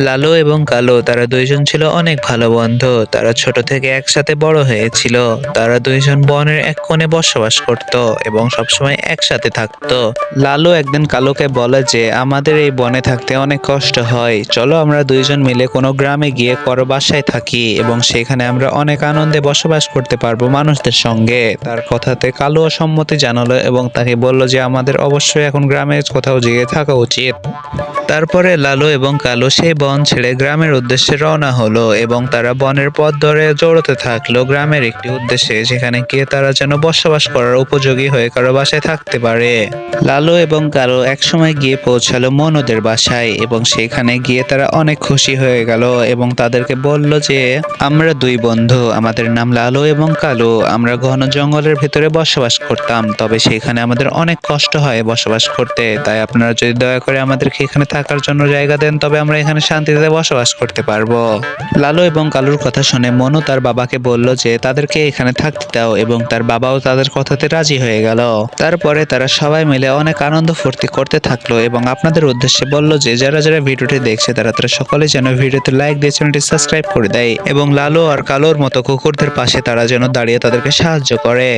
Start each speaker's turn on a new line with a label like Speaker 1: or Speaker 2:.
Speaker 1: লালু এবং কালো, তারা দুইজন ছিল অনেক ভালো বন্ধু। তারা ছোট থেকে একসাথে বড় হয়েছিল। তারা দুইজন বনের এক কোণে বসবাস করত এবং সবসময় একসাথে থাকতো। লালু একদিন কালোকে বলে যে, আমাদের এই বনে থাকতে অনেক কষ্ট হয়। চলো আমরা দুইজন মিলে কোনো গ্রামে গিয়ে করো বাসায় থাকি এবং সেখানে আমরা অনেক আনন্দে বসবাস করতে পারব মানুষদের সঙ্গে। তার কথাতে কালো সম্মতি জানালো এবং তাকে বলল যে, আমাদের অবশ্যই এখন গ্রামে কোথাও গিয়ে থাকা উচিত। তারপরে লালু এবং কালো সেই বন ছেড়ে গ্রামের উদ্দেশ্যে রওনা হলো এবং তারা বনের পথ ধরে জড়তে থাকল গ্রামের একটি উদ্দেশ্যে, যেখানে গিয়ে তারা যেন বসবাস করার উপযোগী হয়ে কারও বাসায় থাকতে পারে। লালু এবং কালো একসময় গিয়ে পৌঁছালো মনোদের বাসায় এবং সেখানে গিয়ে তারা অনেক খুশি হয়ে গেল এবং তাদেরকে বলল যে, আমরা দুই বন্ধু, আমাদের নাম লালু এবং কালো। আমরা ঘন জঙ্গলের ভিতরে বসবাস করতাম, তবে সেখানে আমাদের অনেক কষ্ট হয় বসবাস করতে। তাই আপনারা যদি দয়া করে আমাদেরকে এখানে থাকার জন্য জায়গা দেন, তবে আমরা এখানে শান্তিতে বসবাস করতে পারব। লালু এবং কালুর কথা শুনে মনু তার বাবাকে বলল যে, তাদেরকে এখানে থাকতে দাও এবং তার বাবাও তাদের কথাতে রাজি হয়ে গেল। তারপরে তারা সবাই মিলে অনেক আনন্দ ফুর্তি করতে থাকল এবং আপনাদের উদ্দেশ্যে বলল যে, যারা যারা ভিডিওটি দেখছে, তারা তারা সকলে যেন ভিডিওতে লাইক দিয়ে চ্যানেলটি সাবস্ক্রাইব করে দেয় এবং লালু আর কালোর মতো কুকুরদের পাশে তারা যেন দাঁড়িয়ে তাদেরকে সাহায্য করে।